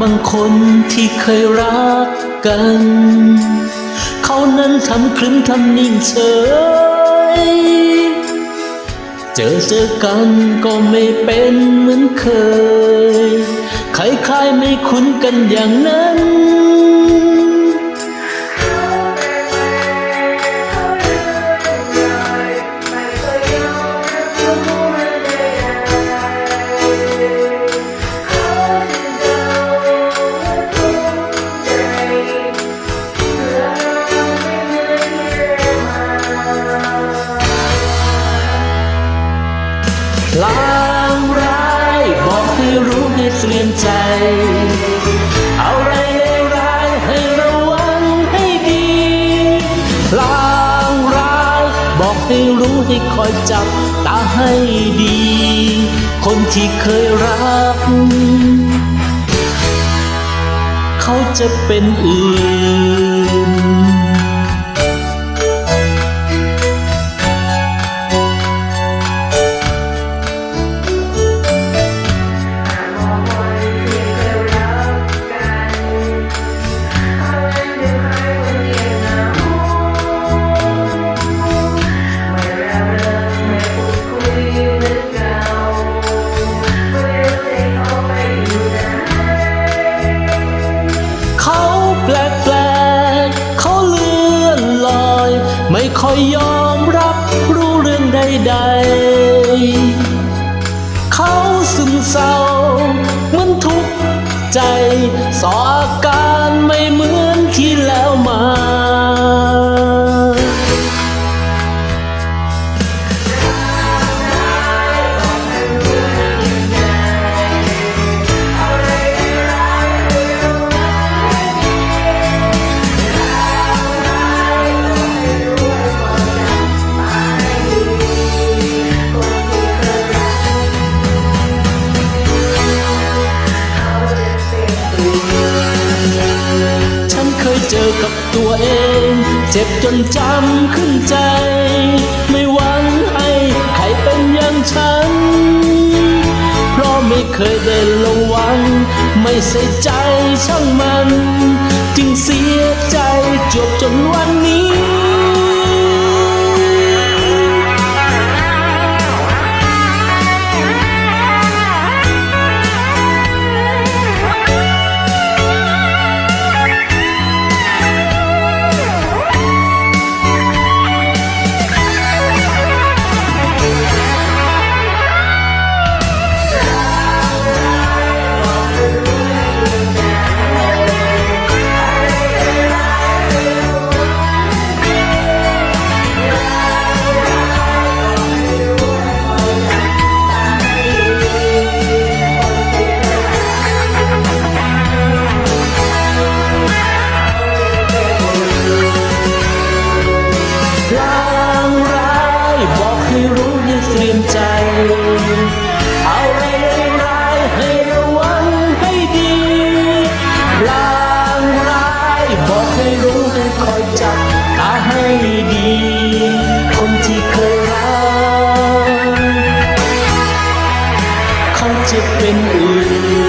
บางคนที่เคยรักกัน เขานั้นทำครึ้มทำนิ่งเฉย เจอเจอกันก็ไม่เป็นเหมือนเคยคล้ายๆไม่คุ้นกันอย่างนั้น ลางร้ายบอกให้รู้ให้เตรียมใจ เอาอะไรร้ายให้ระวังให้ดีลางร้ายบอกให้รู้ให้คอยจับตาให้ดี คนที่เคยรัก เขาจะเป็นอื่น ไม่ค่อยยอมรับรู้เรื่องใดๆ เขาซึมเศร้าเหมือนทุกข์ใจสออาการ เจอกับตัวเอง เจ็บจนจำขึ้นใจ ไม่หวังให้ใครเป็นอย่างฉัน เพราะไม่เคยได้ระวัง ไม่ใส่ใจช่างมัน จึงเสียใจจบจน చెప్పెను.